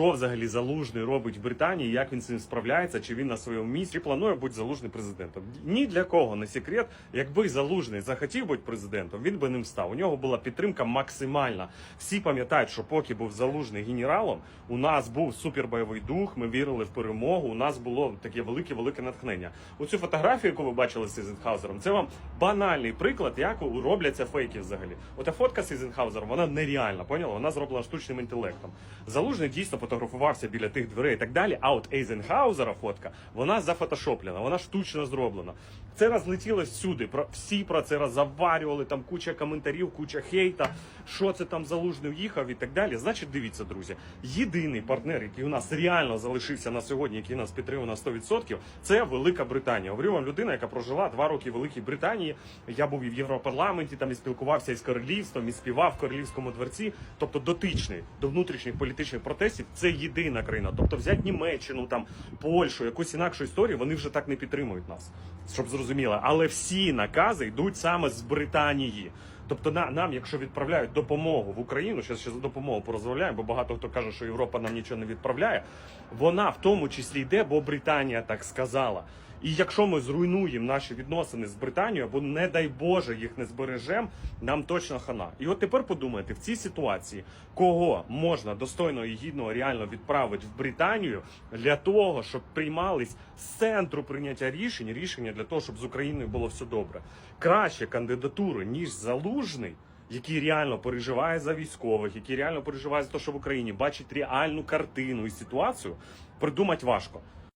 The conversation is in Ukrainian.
Що взагалі залужний робить в Британії, як він з цим справляється, чи він на своєму місці планує бути залужний президентом? Ні для кого не секрет. Якби залужний захотів бути президентом, він би ним став. У нього була підтримка максимальна. Всі пам'ятають, що поки був залужний генералом, у нас був супербойовий дух. Ми вірили в перемогу. У нас було таке велике велике натхнення. Оцю фотографію, яку ви бачили з Ізенхаузером, це вам банальний приклад, як робляться фейки взагалі. Ота фотка з Ізенхаузером, вона нереальна, поняла? Вона зроблена штучним інтелектом. Залужний дійсно фотографувався біля тих дверей і так далі. А от Ейзенхаузера фотка, вона зафотошоплена, вона штучно зроблена. Це розлетілось всюди. Про всі про це роззаварювали. Там куча коментарів, куча хейта. Що це там залужний уїхав і так далі. Значить, дивіться, друзі. Єдиний партнер, який у нас реально залишився на сьогодні, який нас підтримує на 100%, це Велика Британія. Говорю вам людина, яка прожила два роки в Великій Британії. Я був і в Європарламенті, там і спілкувався із королівством, і співав в королівському дворці. Тобто дотичний до внутрішніх політичних протестів. Це єдина країна. Тобто взять Німеччину, там Польщу, якусь інакшу історію, вони вже так не підтримують нас, щоб зрозуміло. Але всі накази йдуть саме з Британії. Тобто на, нам, якщо відправляють допомогу в Україну, зараз ще за допомогу порозмовляємо, бо багато хто каже, що Європа нам нічого не відправляє. Вона в тому числі йде, бо Британія так сказала. І якщо ми зруйнуємо наші відносини з Британією, або не дай Боже їх не збережемо, нам точно хана. І от тепер подумайте, в цій ситуації кого можна достойно і гідно реально відправити в Британію для того, щоб приймались з центру прийняття рішень, рішення для того, щоб з Україною було все добре. Краще кандидатуру, ніж залужний. Який реально переживає за військових, який реально переживає за те, що в Україні бачить реальну картину і ситуацію, придумати важко.